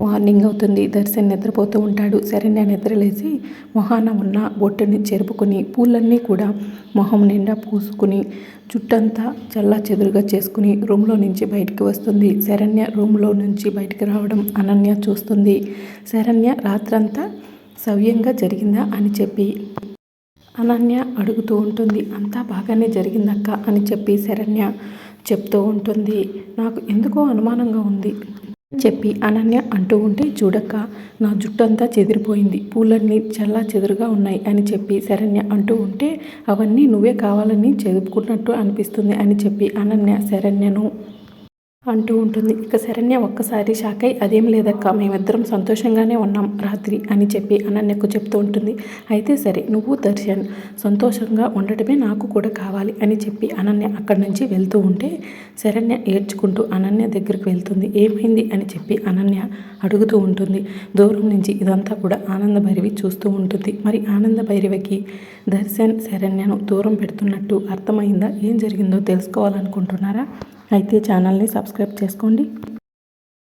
Morning అవుతుంది. దర్శన్ నిద్రపోతూ ఉంటాడు. శరణ్య నిద్రలేసి మొహాన ఉన్న బొట్టుని చెరుపుకుని పూలన్నీ కూడా మొహం నిండా పూసుకుని చుట్టంతా చల్లా చెదురుగా చేసుకుని రూమ్లో నుంచి బయటికి వస్తుంది. శరణ్య రూమ్లో నుంచి బయటికి రావడం అనన్య చూస్తుంది. శరణ్య రాత్రంతా సవ్యంగా జరిగిందా అని చెప్పి అనన్య అడుగుతూ ఉంటుంది. అంతా బాగానే జరిగిందక్క అని చెప్పి శరణ్య చెప్తూ ఉంటుంది. నాకు ఎందుకో అనుమానంగా ఉంది. చెప్పి అనన్య అంటూ ఉంటే చూడక్క నా జుట్టంతా చెదిరిపోయింది. పూలన్నీ చల్లా చెదురుగా ఉన్నాయి అని చెప్పి శరణ్య అంటూ ఉంటే అవన్నీ నువ్వే కావాలని చదువుకున్నట్టు అనిపిస్తుంది అని చెప్పి అనన్య శరణ్యను అంటూ ఉంటుంది. ఇక శరణ్య ఒక్కసారి షాక్ అయి అదేం లేదక్క మేమిద్దరం సంతోషంగానే ఉన్నాం రాత్రి అని చెప్పి అనన్యకు చెప్తూ ఉంటుంది. అయితే సరే నువ్వు దర్శన్ సంతోషంగా ఉండటమే నాకు కూడా కావాలి అని చెప్పి అనన్య అక్కడి నుంచి వెళ్తూ ఉంటే శరణ్య ఏడ్చుకుంటూ అనన్య దగ్గరికి వెళ్తుంది. ఏమైంది? అని చెప్పి అనన్య అడుగుతూ ఉంటుంది. దూరం నుంచి ఇదంతా కూడా ఆనంద భైరవి చూస్తూ ఉంటుంది. మరి ఆనంద భైరవికి దర్శన్ శరణ్యను దూరం పెడుతున్నట్టు అర్థమైందా? ఏం జరిగిందో తెలుసుకోవాలనుకుంటున్నారా? అయితే ఛానల్ని సబ్స్క్రైబ్ చేసుకోండి.